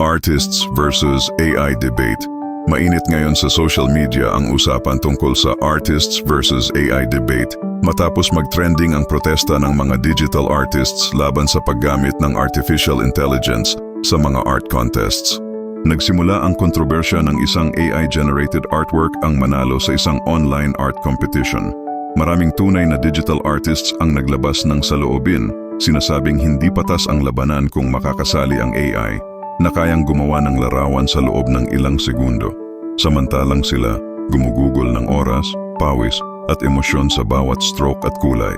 Artists versus AI debate. Mainit ngayon sa social media ang usapan tungkol sa artists versus AI debate matapos mag-trending ang protesta ng mga digital artists laban sa paggamit ng artificial intelligence sa mga art contests. Nagsimula ang kontrobersya ng isang AI-generated artwork ang manalo sa isang online art competition. Maraming tunay na digital artists ang naglabas ng saloobin, sinasabing hindi patas ang labanan kung makakasali ang AI na kayang gumawa ng larawan sa loob ng ilang segundo. Samantalang sila gumugugol ng oras, pawis at emosyon sa bawat stroke at kulay.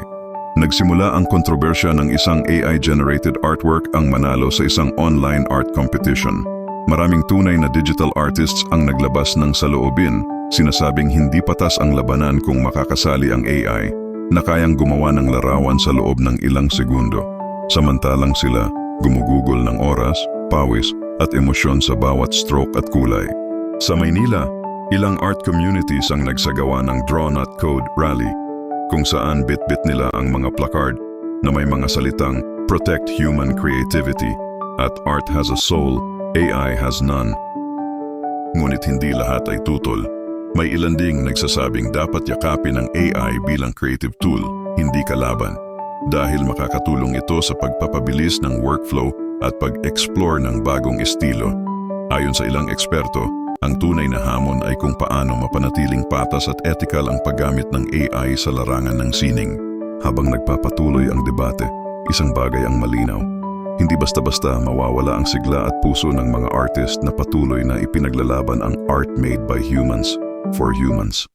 Nagsimula ang kontrobersya ng isang AI-generated artwork ang manalo sa isang online art competition. Maraming tunay na digital artists ang naglabas ng saloobin, sinasabing hindi patas ang labanan kung makakasali ang AI na kayang gumawa ng larawan sa loob ng ilang segundo. Samantalang sila gumugugol ng oras, pawis at emosyon sa bawat stroke at kulay. Sa Maynila, ilang art communities ang nagsagawa ng Draw Not Code Rally kung saan bit-bit nila ang mga placard na may mga salitang Protect Human Creativity at Art has a Soul, AI has none. Ngunit hindi lahat ay tutol. May ilan ding nagsasabing dapat yakapin ang AI bilang creative tool, hindi kalaban. Dahil makakatulong ito sa pagpapabilis ng workflow at pag-explore ng bagong estilo. Ayon sa ilang eksperto, ang tunay na hamon ay kung paano mapanatiling patas at ethical ang paggamit ng AI sa larangan ng sining. Habang nagpapatuloy ang debate, isang bagay ang malinaw. Hindi basta-basta mawawala ang sigla at puso ng mga artist na patuloy na ipinaglalaban ang art made by humans for humans.